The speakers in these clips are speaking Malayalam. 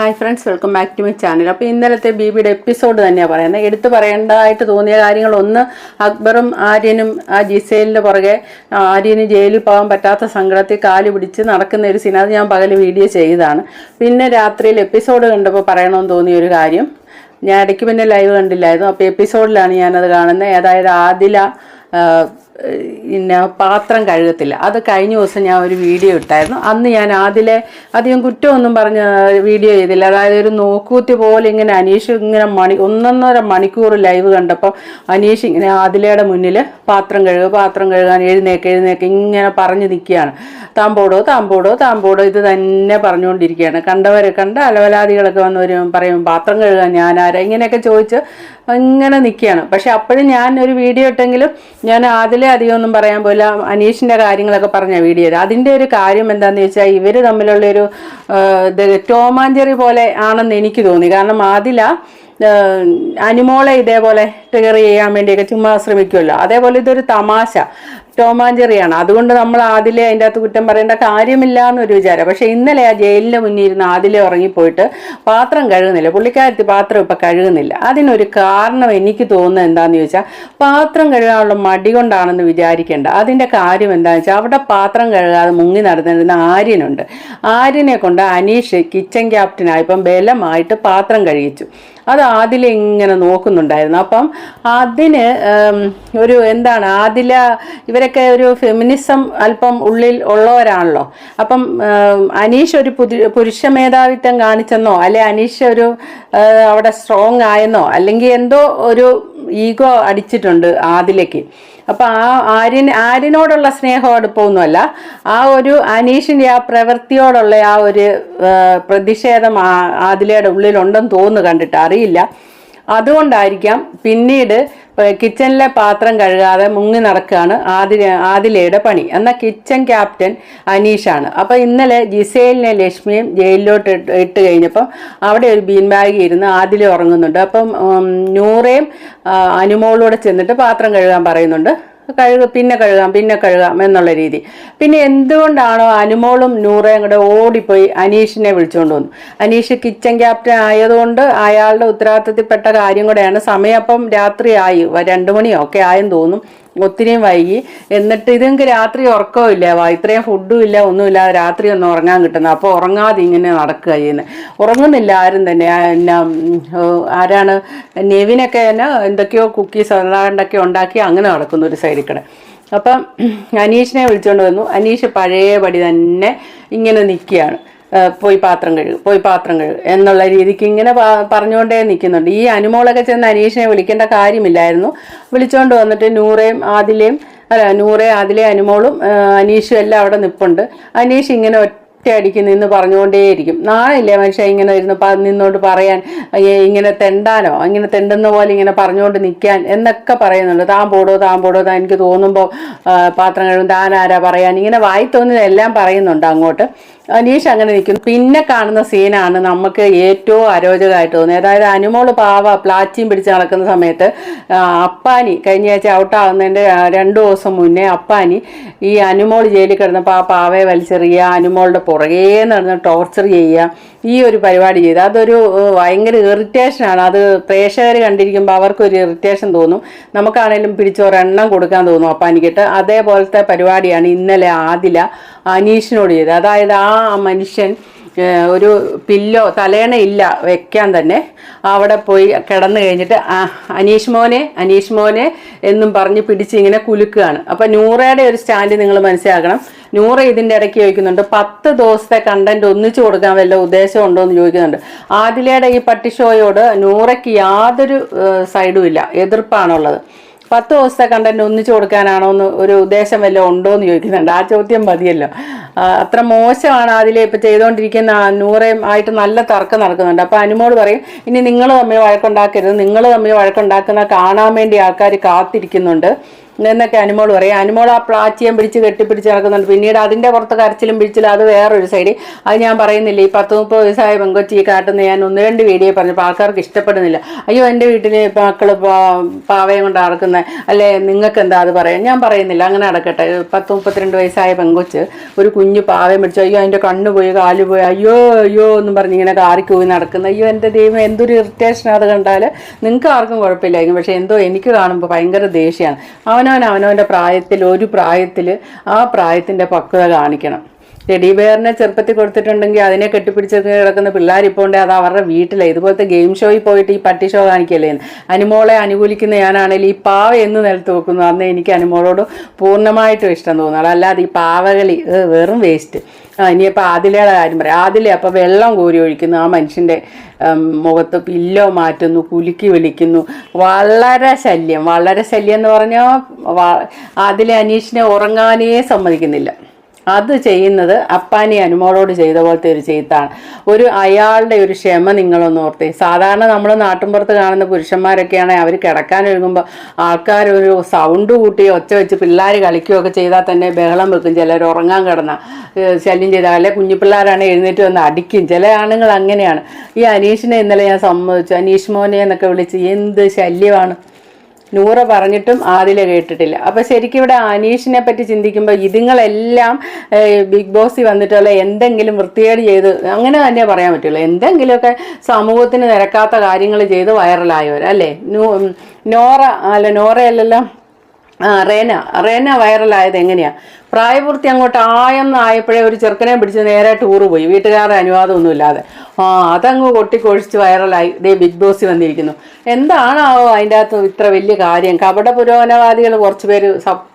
Hi friends welcome back to my channel അപ്പോൾ ഇന്നലത്തെ ബിബിയുടെ എപ്പിസോഡ് തന്നെയാണ് പറയുന്നത്. എടുത്തു പറയേണ്ടതായിട്ട് തോന്നിയ കാര്യങ്ങൾ ഒന്ന് അക്ബറും ആര്യനും ആ ജിസേലിന്റെ പുറകെ ആര്യന് ജയിലിൽ പോകാൻ പറ്റാത്ത സങ്കടത്തിൽ കാൽ പിടിച്ച് നടക്കുന്ന ഒരു സീൻ ഞാൻ പകൽ വീഡിയോ ചെയ്തതാണ്. പിന്നെ രാത്രിയിൽ എപ്പിസോഡ് കണ്ടപ്പോൾ പറയണമെന്ന് തോന്നിയ ഒരു കാര്യം. ഞാൻ ഇടയ്ക്ക് പിന്നെ ലൈവ് കണ്ടില്ലായിരുന്നു. അപ്പോൾ എപ്പിസോഡിലാണ് ഞാനത് കാണുന്നത്. അതായത് ആദില പിന്നെ പാത്രം കഴുകത്തില്ല. അത് കഴിഞ്ഞ ദിവസം ഞാൻ ഒരു വീഡിയോ ഇട്ടായിരുന്നു. അന്ന് ഞാൻ ആദ്യം അധികം കുറ്റമൊന്നും പറഞ്ഞ വീഡിയോ ചെയ്തില്ല. അതായത് ഒരു നോക്കൂത്തി പോലെ ഇങ്ങനെ അനീഷ് ഇങ്ങനെ മണി ഒന്നൊന്നര മണിക്കൂർ ലൈവ് കണ്ടപ്പോൾ അനീഷ് ഇങ്ങനെ ആദിലയുടെ മുന്നിൽ പാത്രം കഴുകുക പാത്രം കഴുകാൻ എഴുന്നേക്ക് എഴുന്നേക്ക് ഇങ്ങനെ പറഞ്ഞു നിൽക്കുകയാണ്. താമ്പോടോ താമ്പോടോ താമ്പോടോ ഇത് തന്നെ പറഞ്ഞുകൊണ്ടിരിക്കുകയാണ്. കണ്ടവരെ കണ്ട അലവലാദികളൊക്കെ വന്ന് വരും പറയും പാത്രം കഴുകാൻ ഞാനാരാ ഇങ്ങനെയൊക്കെ ചോദിച്ച് ഇങ്ങനെ നിൽക്കുകയാണ്. പക്ഷെ അപ്പോഴും ഞാൻ ഒരു വീഡിയോ ഇട്ടെങ്കിലും ഞാൻ അതിലെ അധികം ഒന്നും പറയാൻ പോയില്ല. അനീഷിന്റെ കാര്യങ്ങളൊക്കെ പറഞ്ഞ വീഡിയോ അതിന്റെ ഒരു കാര്യം എന്താണെന്ന് വെച്ചാൽ ഇവർ തമ്മിലുള്ള ഒരു ടോമാഞ്ചറി പോലെ ആണെന്ന് എനിക്ക് തോന്നി. കാരണം ആദില അനിമോളെ ഇതേപോലെ ട്രിഗർ ചെയ്യാൻ വേണ്ടിയൊക്കെ ചുമ്മാ ശ്രമിക്കുമല്ലോ അതേപോലെ ഇതൊരു തമാശ. ടോമാഞ്ചെറിയാണ് അതുകൊണ്ട് നമ്മൾ ആദിലെ അതിന്റെ അകത്ത് കുറ്റം പറയേണ്ട കാര്യമില്ല എന്നൊരു വിചാരം. പക്ഷെ ഇന്നലെ ആ ജയിലിന്റെ മുന്നിൽ ഇരുന്ന് ആദിലെ ഉറങ്ങിപ്പോയിട്ട് പാത്രം കഴുകുന്നില്ല. പുള്ളിക്കാരത്തി പാത്രം ഇപ്പം കഴുകുന്നില്ല. അതിനൊരു കാരണം എനിക്ക് തോന്നുന്നത് എന്താണെന്ന് ചോദിച്ചാൽ പാത്രം കഴുകാനുള്ള മടി കൊണ്ടാണെന്ന് വിചാരിക്കേണ്ട. അതിന്റെ കാര്യം എന്താണെന്ന് വെച്ചാൽ അവിടെ പാത്രം കഴുകാതെ മുങ്ങി നടന്നിരുന്ന ആര്യനുണ്ട്. ആര്യനെ കൊണ്ട് അനീഷ് കിച്ചൺ ക്യാപ്റ്റനായപ്പം ബലമായിട്ട് പാത്രം കഴിയിച്ചു അത് ആദില ഇങ്ങനെ നോക്കുന്നുണ്ടായിരുന്നു. അപ്പം അതിന് ഒരു എന്താണ് ആദില ഇവരൊക്കെ ഒരു ഫെമിനിസം അല്പം ഉള്ളിൽ ഉള്ളവരാണല്ലോ. അപ്പം അനീഷ് ഒരു പുരുഷ മേധാവിത്വം കാണിച്ചെന്നോ അല്ലെ അനീഷ് ഒരു അവിടെ സ്ട്രോങ് ആയെന്നോ അല്ലെങ്കിൽ എന്തോ ഒരു ഈഗോ അടിച്ചിട്ടുണ്ട് ആദിലേക്ക് അപ്പൊ ആ ആര്യൻ ആര്യനോടുള്ള സ്നേഹം അടുപ്പമൊന്നുമല്ല. ആ ഒരു അനീഷിന്റെ ആ പ്രവൃത്തിയോടുള്ള ആ ഒരു പ്രതിഷേധം ആദിലയുടെ ഉള്ളിലുണ്ടെന്ന് തോന്നുന്നു കണ്ടിട്ട് അറിയില്ല. അതുകൊണ്ടായിരിക്കാം പിന്നീട് കിച്ചണിലെ പാത്രം കഴുകാതെ മുങ്ങി നടക്കുകയാണ് ആദില ആദിലയുടെ പണി. എന്നാൽ കിച്ചൺ ക്യാപ്റ്റൻ അനീഷാണ്. അപ്പോൾ ഇന്നലെ ജിസേലിനെ ലക്ഷ്മിയും ജയിലിലോട്ട് ഇട്ട് കഴിഞ്ഞപ്പം അവിടെ ഒരു ബീൻ ബാഗ് ഇരുന്ന് ആദില ഉറങ്ങുന്നുണ്ട്. അപ്പം നൂറേയും അനുമോളിലൂടെ ചെന്നിട്ട് പാത്രം കഴുകാൻ പറയുന്നുണ്ട്. കഴുക പിന്നെ കഴുകാം പിന്നെ കഴുകാം എന്നുള്ള രീതി. പിന്നെ എന്തുകൊണ്ടാണോ അനുമോളും നൂറയും കൂടെ ഓടിപ്പോയി അനീഷിനെ വിളിച്ചുകൊണ്ട് വന്നു. അനീഷ് കിച്ചൺ ക്യാപ്റ്റൻ ആയതുകൊണ്ട് അയാളുടെ ഉത്തരവാദിത്തത്തിൽപ്പെട്ട കാര്യം കൂടെയാണ്. സമയം അപ്പം ആയി രണ്ടു മണിയോ ഒക്കെ ആയെന്ന് തോന്നും. ഒത്തിരിയും വൈകി. എന്നിട്ട് ഇതെനിക്ക് രാത്രി ഉറക്കവും ഇല്ല. ഇത്രയും ഫുഡും ഇല്ല ഒന്നുമില്ല രാത്രി ഒന്ന് ഉറങ്ങാൻ കിട്ടുന്നത് അപ്പോൾ ഉറങ്ങാതെ ഇങ്ങനെ നടക്കുക ചെയ്യുന്നത് ഉറങ്ങുന്നില്ല ആരും തന്നെ. എന്നെ ആരാണ്? നെവിനൊക്കെ തന്നെ എന്തൊക്കെയോ കുക്കീസ് അതാണ്ടൊക്കെ ഉണ്ടാക്കി അങ്ങനെ നടക്കുന്നു ഒരു സൈഡിൽ കൂടെ അപ്പം അനീഷിനെ വിളിച്ചുകൊണ്ട് വന്നു. അനീഷ് പഴയപടി തന്നെ ഇങ്ങനെ നിൽക്കുകയാണ്. പോയി പാത്രം കഴുകും പോയി പാത്രം കഴുകും എന്നുള്ള രീതിക്ക് ഇങ്ങനെ പറഞ്ഞുകൊണ്ടേ നിൽക്കുന്നുണ്ട്. ഈ അനുമോളൊക്കെ ചെന്ന് അനീഷിനെ വിളിക്കേണ്ട കാര്യമില്ലായിരുന്നു. വിളിച്ചുകൊണ്ട് വന്നിട്ട് നൂറേയും ആദിലേയും അല്ല നൂറെ ആദിലെ അനുമോളും അനീഷും എല്ലാം അവിടെ നിൽപ്പുണ്ട് അനീഷ് ഇങ്ങനെ ഒറ്റയടിക്ക് നിന്ന് പറഞ്ഞുകൊണ്ടേയിരിക്കും. നാളെ മനുഷ്യ ഇങ്ങനെ ഇരുന്ന് നിന്നോണ്ട് പറയാൻ? ഇങ്ങനെ തെണ്ടാനോ? ഇങ്ങനെ തെണ്ടുന്ന പോലെ ഇങ്ങനെ പറഞ്ഞുകൊണ്ട് നിൽക്കാൻ എന്നൊക്കെ പറയുന്നുണ്ട്. താൻ പോടോ താൻ പോടോ താൻ എനിക്ക് തോന്നുമ്പോൾ പാത്രം കഴിവും താൻ ആരാ പറയാൻ? ഇങ്ങനെ വായി തോന്നിയതെല്ലാം പറയുന്നുണ്ട് അങ്ങോട്ട്. അനീഷ് അങ്ങനെ നിൽക്കുന്നു പിന്നെ കാണുന്ന സീനാണ് നമുക്ക് ഏറ്റവും അരോചകമായിട്ട് തോന്നിയത്. അതായത് അനുമോൾ പാവ പ്ലാച്ചിയും പിടിച്ച് നടക്കുന്ന സമയത്ത് അപ്പാനി കഴിഞ്ഞ ആഴ്ച ഔട്ടാകുന്നതിന്റെ രണ്ടു ദിവസം മുന്നേ അപ്പാനി ഈ അനുമോൾ ജയിലിൽ കിടന്നപ്പോൾ ആ പാവയെ വലിച്ചെറിയുക അനുമോളുടെ പുറകേ നടന്ന് ടോർച്ചർ ചെയ്യുക ഈ ഒരു പരിപാടി ചെയ്ത്. അതൊരു ഭയങ്കര ഇറിറ്റേഷനാണ് അത് പ്രേക്ഷകർ കണ്ടിരിക്കുമ്പോൾ അവർക്കൊരു ഇറിറ്റേഷൻ തോന്നും. നമുക്കാണേലും പിടിച്ചൊരെണ്ണം കൊടുക്കാൻ തോന്നും അപ്പാനിക്കിട്ട്. അതേപോലത്തെ പരിപാടിയാണ് ഇന്നലെ ആദില അനീഷിനോട് ചെയ്തത്. അതായത് ആ മനുഷ്യൻ ഒരു പില്ലോ തലേണ ഇല്ല വെക്കാൻ തന്നെ. അവിടെ പോയി കിടന്നു കഴിഞ്ഞിട്ട് അനീഷ് മോനെ അനീഷ് മോനെ എന്നും പറഞ്ഞ് പിടിച്ച് ഇങ്ങനെ കുലുക്കുകയാണ്. അപ്പൊ നൂറയുടെ ഒരു സ്റ്റാൻഡ് നിങ്ങൾ മനസ്സിലാക്കണം. നൂറ ഇതിന്റെ ഇടയ്ക്ക് ചോദിക്കുന്നുണ്ട് പത്ത് ദിവസത്തെ കണ്ടന്റ് ഒന്നിച്ചു കൊടുക്കാൻ വല്ല ഉദ്ദേശം ഉണ്ടോ? എന്ന് ചോദിക്കുന്നുണ്ട്. ആദിലയുടെ ഈ പട്ടിഷോയോട് നൂറയ്ക്ക് യാതൊരു സൈഡും ഇല്ല എതിർപ്പാണുള്ളത്. പത്ത് ദിവസത്തെ കണ്ടന്റ് ഒന്നിച്ചു കൊടുക്കാനാണോ എന്ന് ഒരു ഉദ്ദേശം വല്ലതും ഉണ്ടോ എന്ന് ചോദിക്കുന്നുണ്ട്. ആ ചോദ്യം മതിയല്ലോ. അത്ര മോശമാണ് അതിലെ ഇപ്പൊ ചെയ്തുകൊണ്ടിരിക്കുന്ന നൂറേം ആയിട്ട് നല്ല തർക്കം നടക്കുന്നുണ്ട്. അപ്പൊ അനുമോട് പറയും ഇനി നിങ്ങൾ തമ്മിൽ വഴക്കുണ്ടാക്കരുത്. നിങ്ങൾ തമ്മിൽ വഴക്കുണ്ടാക്കുന്ന കാണാൻ വേണ്ടി ആൾക്കാർ കാത്തിരിക്കുന്നുണ്ട്. എന്നൊക്കെ അനുമോൾ പറയും. അനുമോൾ ആ പ്ലാച്ചിയം പിടിച്ച് കെട്ടിപ്പിടിച്ച് നടക്കുന്നുണ്ട്. പിന്നീട് അതിന്റെ പുറത്ത് കരച്ചിലും പിടിച്ചിലും അത് വേറൊരു സൈഡ് അത് ഞാൻ പറയുന്നില്ല. ഈ പത്ത് മുപ്പത് വയസ്സായ പെങ്കൊച്ചി കാട്ടുന്ന ഞാൻ ഒന്ന് രണ്ട് വീഡിയോ പറഞ്ഞപ്പോൾ ആൾക്കാർക്ക് ഇഷ്ടപ്പെടുന്നില്ല. അയ്യോ എന്റെ വീട്ടിൽ മക്കൾ പാവയം കൊണ്ട് നടക്കുന്നത് അല്ലെ നിങ്ങൾക്ക് എന്താ അത് പറയാം ഞാൻ പറയുന്നില്ല. അങ്ങനെ നടക്കട്ടെ. പത്ത് മുപ്പത്തിരണ്ട് വയസ്സായ പെങ്കൊച്ച് ഒരു കുഞ്ഞു പാവയം പിടിച്ചു അയ്യോ അതിന്റെ കണ്ണ് പോയി കാൽ പോയി അയ്യോ അയ്യോ എന്നും പറഞ്ഞ് ഇങ്ങനെ കാറിക്ക് പോയി നടക്കുന്ന. അയ്യോ എന്റെ ദൈവം എന്തൊരു ഇറിറ്റേഷൻ അത് കണ്ടാൽ നിങ്ങൾക്ക് ആർക്കും കുഴപ്പമില്ലായിരിക്കും. പക്ഷേ എന്തോ എനിക്ക് കാണുമ്പോൾ ഭയങ്കര ദേഷ്യമാണ് അവനവൻ അവനവന്റെ പ്രായത്തിൽ ഒരു പ്രായത്തിൽ ആ പ്രായത്തിന്റെ പക്വത കാണിക്കണം. ടെഡി ബെയറിനെ ചെറുപ്പത്തിൽ കൊടുത്തിട്ടുണ്ടെങ്കിൽ അതിനെ കെട്ടിപ്പിടിച്ച് കിടക്കുന്ന പിള്ളേർ ഇപ്പോൾ ഉണ്ട് അത് അവരുടെ വീട്ടിലെ. ഇതുപോലത്തെ ഗെയിം ഷോയിൽ പോയിട്ട് ഈ പട്ടി ഷോ കാണിക്കല്ലേ? അനുമോളെ അനുകൂലിക്കുന്ന ഞാനാണെങ്കിൽ ഈ പാവ എന്ന് നിലത്ത് വെക്കുന്നു. അന്ന് എനിക്ക് അനുമോളോട് പൂർണമായിട്ടും ഇഷ്ടം തോന്നുന്നു. അല്ലാതെ ഈ പാവകളി വെറും വേസ്റ്റ് ആ ഇനിയിപ്പോൾ ആദിലയുടെ കാര്യം പറയാം. ആദിലെ അപ്പോൾ വെള്ളം കോരി ഒഴിക്കുന്നു. ആ മനുഷ്യന്റെ മുഖത്ത് പില്ലോ മാറ്റുന്നു കുലുക്കി വിളിക്കുന്നു. വളരെ ശല്യം. വളരെ ശല്യം എന്ന് പറഞ്ഞാൽ ആദിലെ അനീഷിനെ ഉറങ്ങാനേ സമ്മതിക്കുന്നില്ല. അത് ചെയ്യുന്നത് അപ്പാനി അനുമോളോട് ചെയ്ത പോലത്തെ ഒരു ചെയ്ത്താണ്. ഒരു അയാളുടെ ഒരു ക്ഷമ നിങ്ങളൊന്ന് ഓർത്തേ. സാധാരണ നമ്മൾ നാട്ടിൻപുറത്ത് കാണുന്ന പുരുഷന്മാരൊക്കെയാണെങ്കിൽ അവർ കിടക്കാൻ ഒഴുകുമ്പോൾ ആൾക്കാർ ഒരു സൗണ്ട് കൂട്ടി ഒച്ച വെച്ച് പിള്ളേർ കളിക്കുകയൊക്കെ ചെയ്താൽ തന്നെ ബഹളം വെക്കും. ചിലർ ഉറങ്ങാൻ കിടന്ന ശല്യം ചെയ്താൽ അല്ലെ കുഞ്ഞു പിള്ളേരാണ് എഴുന്നേറ്റ് വന്ന് അടിക്കും. ചില ആണുങ്ങൾ അങ്ങനെയാണ്. ഈ അനീഷിനെ ഇന്നലെ ഞാൻ സമ്മതിച്ചു. അനീഷ് മോനെ എന്നൊക്കെ വിളിച്ച് എന്ത് ശല്യമാണ്. നൂറ പറഞ്ഞിട്ടും ആദില കേട്ടിട്ടില്ല. അപ്പൊ ശരിക്കും ഇവിടെ അനീഷിനെ പറ്റി ചിന്തിക്കുമ്പോൾ ഇതുങ്ങളെല്ലാം ബിഗ് ബോസിൽ വന്നിട്ടുള്ള എന്തെങ്കിലും വൃത്തികേട് ചെയ്ത് അങ്ങനെ തന്നെ പറയാൻ പറ്റുള്ളൂ. എന്തെങ്കിലുമൊക്കെ സമൂഹത്തിന് നിരക്കാത്ത കാര്യങ്ങൾ ചെയ്ത് വൈറലായവരല്ലേ നോറ അല്ല നോറയല്ലല്ലോ. ആ റേന. റേന വൈറലായത് എങ്ങനെയാ? പ്രായപൂർത്തി അങ്ങോട്ട് ആയെന്ന് ആയപ്പോഴേ ഒരു ചെറുക്കനെ പിടിച്ച് നേരെ ടൂറ് പോയി വീട്ടുകാരുടെ അനുവാദമൊന്നുമില്ലാതെ. ആ അതങ്ങ് കൊട്ടിക്കൊഴിച്ച് വൈറലായി. ദേ ബിഗ് ബോസ് വന്നിരിക്കുന്നു. എന്താണാവോ അതിന്റെ അകത്ത് ഇത്ര വലിയ കാര്യം? കപട പുരോഗമനവാദികൾ കുറച്ച് പേര്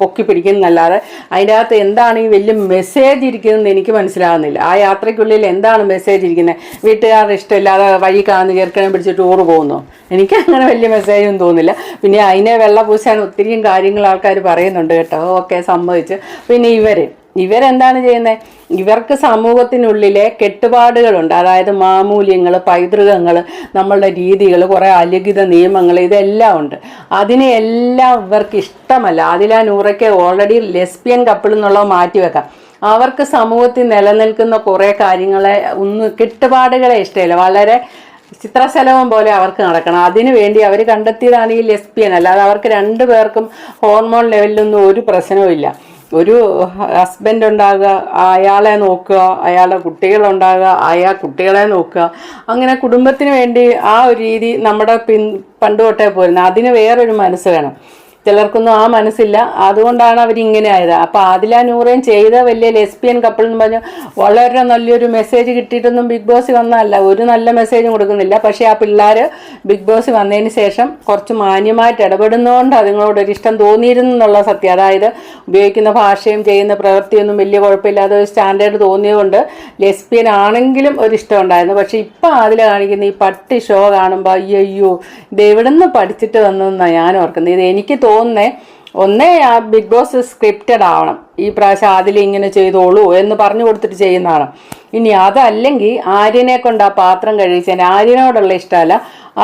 പൊക്കി പിടിക്കുന്നല്ലാതെ അതിന്റെ അകത്ത് എന്താണ് ഈ വലിയ മെസ്സേജ് ഇരിക്കുന്നതെന്ന് എനിക്ക് മനസ്സിലാകുന്നില്ല ആ യാത്രയ്ക്കുള്ളിൽ എന്താണ് മെസ്സേജ് ഇരിക്കുന്നത്? വീട്ടുകാരുടെ ഇഷ്ടമില്ലാതെ വഴി കാണുന്ന ചെറുക്കനെ പിടിച്ച് ടൂറ് പോകുന്നു? എനിക്ക് അങ്ങനെ വലിയ മെസ്സേജൊന്നും തോന്നുന്നില്ല. പിന്നെ അതിനെ വെള്ള പൂശാൻ ഒത്തിരിയും കാര്യങ്ങൾ ആൾക്കാർ പറയുന്നുണ്ട് കേട്ടോ. ഓക്കെ സമ്മതിച്ച്. പിന്നെ ഇവർ. ഇവരെന്താണ് ചെയ്യുന്നത് ഇവർക്ക് സമൂഹത്തിനുള്ളിലെ കെട്ടുപാടുകളുണ്ട്. അതായത് മാമൂല്യങ്ങൾ പൈതൃകങ്ങൾ നമ്മളുടെ രീതികൾ കുറേ അലിഖിത നിയമങ്ങൾ ഇതെല്ലാം ഉണ്ട്. അതിനെ എല്ലാം ഇവർക്ക് ഇഷ്ടമല്ല. അതിലാ നൂറയ്ക്ക് ഓൾറെഡി ലെസ്ബിയൻ കപ്പിൾ എന്നുള്ളത് മാറ്റിവെക്കാം അവർക്ക് സമൂഹത്തിൽ നിലനിൽക്കുന്ന കുറേ കാര്യങ്ങളെ ഒന്ന് കെട്ടുപാടുകളെ ഇഷ്ടമില്ല. വളരെ ചിത്രശലഭം പോലെ അവർക്ക് നടക്കണം. അതിനു വേണ്ടി അവർ കണ്ടെത്തിയതാണ് ഈ ലെസ്ബിയൻ അല്ലാതെ അവർക്ക് രണ്ടു പേർക്കും ഹോർമോൺ ലെവലിലൊന്നും ഒരു പ്രശ്നവും ഒരു ഹസ്ബൻഡ് ഉണ്ടാകുക അയാളെ നോക്കുക അയാളുടെ കുട്ടികളുണ്ടാകുക അയാൾ കുട്ടികളെ നോക്കുക. അങ്ങനെ കുടുംബത്തിന് വേണ്ടി ആ ഒരു രീതി നമ്മുടെ പിൻ പണ്ട് തൊട്ടേ പോരുന്നത് അതിന് വേറൊരു മനസ്സ് വേണം. ചിലർക്കൊന്നും ആ മനസ്സില്ല. അതുകൊണ്ടാണ് അവർ ഇങ്ങനെ ആയത്. അപ്പൊ ആദില നൂറേം ചെയ്ത വലിയ ലെസ്ബിയൻ കപ്പിൾ എന്ന് പറഞ്ഞ് വളരെ നല്ലൊരു മെസ്സേജ് കിട്ടിയിട്ടൊന്നും ബിഗ് ബോസ് വന്നതല്ല. ഒരു നല്ല മെസ്സേജും കൊടുക്കുന്നില്ല. പക്ഷേ ആ പിള്ളേർ ബിഗ് ബോസ് വന്നതിന് ശേഷം കുറച്ച് മാന്യമായിട്ട് ഇടപെടുന്നതുകൊണ്ട് അതുങ്ങളോട് ഒരു ഇഷ്ടം തോന്നിയിരുന്നു എന്നുള്ള സത്യം. അതായത് ഉപയോഗിക്കുന്ന ഭാഷയും ചെയ്യുന്ന പ്രവൃത്തിയൊന്നും വലിയ കുഴപ്പമില്ലാതെ ഒരു സ്റ്റാൻഡേർഡ് തോന്നിയതുകൊണ്ട് ലെസ്ബിയൻ ആണെങ്കിലും ഒരു ഇഷ്ടം ഉണ്ടായിരുന്നു. പക്ഷെ ഇപ്പം അതിൽ കാണിക്കുന്ന ഈ പട്ടി ഷോ കാണുമ്പോൾ അയ്യോ ഇത് എവിടെ നിന്ന് പഠിച്ചിട്ട് വന്നതെന്നാണ് ഞാൻ ഓർക്കുന്നത്. ഇത് എനിക്ക് തോന്നുന്നേ ഒന്ന് ബിഗ് ബോസ് സ്ക്രിപ്റ്റഡ് ആവണം. ഈ പ്രാവശ്യം അതിൽ ഇങ്ങനെ ചെയ്തോളൂ എന്ന് പറഞ്ഞു കൊടുത്തിട്ട് ചെയ്യുന്നതാണ്. ഇനി അതല്ലെങ്കിൽ ആര്യനെ കൊണ്ട് ആ പാത്രം കഴിച്ചതിന് ആര്യനോടുള്ള ഇഷ്ടമല്ല.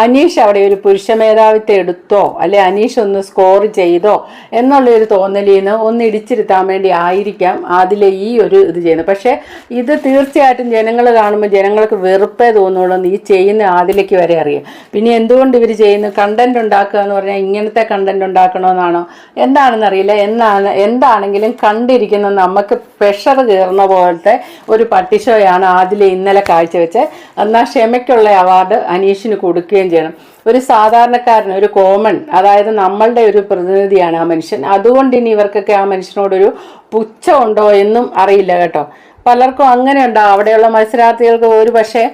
അനീഷ് അവിടെ ഒരു പുരുഷ മേധാവിത്വം എടുത്തോ അല്ലെ അനീഷ് ഒന്ന് സ്കോർ ചെയ്തോ എന്നുള്ളൊരു തോന്നലിൽ നിന്ന് ഒന്ന് ഇടിച്ചിരുത്താൻ വേണ്ടി ആയിരിക്കാം അതിലെ ഈ ഒരു ഇത് ചെയ്യുന്നത്. പക്ഷേ ഇത് തീർച്ചയായിട്ടും ജനങ്ങൾ കാണുമ്പോൾ ജനങ്ങൾക്ക് വെറുപ്പേ തോന്നുള്ളൂ ഈ ചെയ്യുന്ന അതിലേക്ക് വരെ അറിയാം പിന്നെ എന്തുകൊണ്ട് ഇവർ ചെയ്യുന്നു കണ്ടന്റ് ഉണ്ടാക്കുക എന്ന് പറഞ്ഞാൽ ഇങ്ങനത്തെ കണ്ടന്റ് ഉണ്ടാക്കണമെന്നാണോ എന്താണെന്ന് അറിയില്ല എന്നാണ് എന്താണെങ്കിലും കണ്ടിരിക്കുന്ന നമുക്ക് പ്രഷർ കയറുന്ന പോലത്തെ ഒരു പട്ടിഷോയാണ് ആദ്യം ഇന്നലെ കാഴ്ചവെച്ച് എന്നാൽ ക്ഷമയ്ക്കുള്ള അവാർഡ് അനീഷിന് കൊടുക്കുകയും ചെയ്യണം. ഒരു സാധാരണക്കാരൻ ഒരു കോമൺ അതായത് നമ്മളുടെ ഒരു പ്രതിനിധിയാണ് ആ മനുഷ്യൻ. അതുകൊണ്ട് ഇനി ഇവർക്കൊക്കെ ആ മനുഷ്യനോടൊരു പുച്ഛമുണ്ടോ എന്നും അറിയില്ല കേട്ടോ. പലർക്കും അങ്ങനെ ഉണ്ടാവും. അവിടെയുള്ള മത്സരാർത്ഥികൾക്ക് ഒരു പക്ഷേ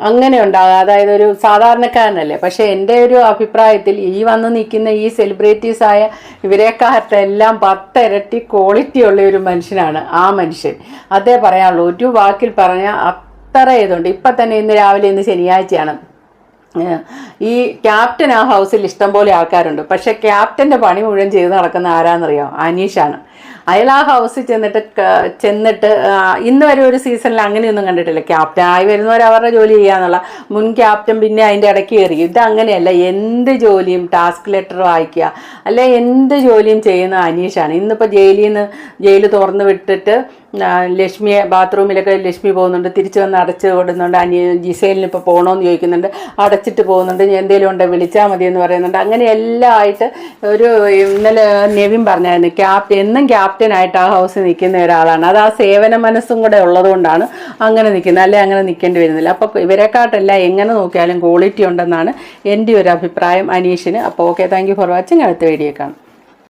അങ്ങനെ ഉണ്ടാകുക അതായത് ഒരു സാധാരണക്കാരനല്ലേ. പക്ഷെ എന്റെ ഒരു അഭിപ്രായത്തിൽ ഈ വന്ന് നിൽക്കുന്ന ഈ സെലിബ്രിറ്റീസ് ആയ ഇവരെക്കാരുടെ എല്ലാം പത്തിരട്ടി ക്വാളിറ്റി ഉള്ള ഒരു മനുഷ്യനാണ് ആ മനുഷ്യൻ. അതേ പറയാനുള്ളൂ. ഒരു വാക്കിൽ പറഞ്ഞാൽ അത്ര ഇതുണ്ട്. ഇപ്പം തന്നെ ഇന്ന് രാവിലെ ഇന്ന് ശനിയാഴ്ചയാണ്. ഈ ക്യാപ്റ്റൻ ആ ഹൗസിൽ ഇഷ്ടംപോലെ ആൾക്കാരുണ്ട്. പക്ഷെ ക്യാപ്റ്റന്റെ പണി മുഴുവൻ ചെയ്ത് നടക്കുന്ന ആരാന്നറിയോ? അനീഷാണ്. അയാൾ ആ ഹൗസിൽ ചെന്നിട്ട് ചെന്നിട്ട് ഇന്ന് വരെ ഒരു സീസണിൽ അങ്ങനെയൊന്നും കണ്ടിട്ടില്ല. ക്യാപ്റ്റൻ ആയി വരുന്നവർ അവരുടെ ജോലി ചെയ്യാന്നുള്ള മുൻ ക്യാപ്റ്റൻ പിന്നെ അതിന്റെ ഇടയ്ക്ക് കയറി. ഇത് അങ്ങനെയല്ല എന്ത് ജോലിയും ടാസ്ക് ലെറ്റർ വായിക്കുക അല്ലെ എന്ത് ജോലിയും ചെയ്യുന്ന അനീഷാണ്. ഇന്നിപ്പോൾ ജയിലിൽ നിന്ന് ജയിൽ തുറന്ന് വിട്ടിട്ട് ലക്ഷ്മിയെ ബാത്റൂമിലൊക്കെ ലക്ഷ്മി പോകുന്നുണ്ട് തിരിച്ചു വന്ന് അടച്ച് വിടുന്നുണ്ട് അനിയൻ ജിസേലിന് ഇപ്പോൾ പോകണമെന്ന് ചോദിക്കുന്നുണ്ട്. അടച്ചിട്ട് പോകുന്നുണ്ട്. എന്തെങ്കിലും ഉണ്ടോ വിളിച്ചാൽ മതി എന്ന് പറയുന്നുണ്ട്. അങ്ങനെ എല്ലാം ആയിട്ട് ഒരു ഇന്നലെ നെവിൻ പറഞ്ഞായിരുന്നു ക്യാപ്റ്റൻ എന്നും ക്യാപ്റ്റനായിട്ട് ആ ഹൗസിൽ നിൽക്കുന്ന ഒരാളാണ്. അത് ആ സേവന മനസ്സും കൂടെ ഉള്ളതുകൊണ്ടാണ് അങ്ങനെ നിൽക്കുന്നത്. അല്ലെ അങ്ങനെ നിൽക്കേണ്ടി വരുന്നില്ല. അപ്പോൾ ഇവരെക്കാട്ടല്ല എങ്ങനെ നോക്കിയാലും ക്വാളിറ്റി ഉണ്ടെന്നാണ് എന്റെ ഒരു അഭിപ്രായം അനീഷിന്. അപ്പോൾ okay thank you for watching അടുത്ത വീഡിയോ കാണാം.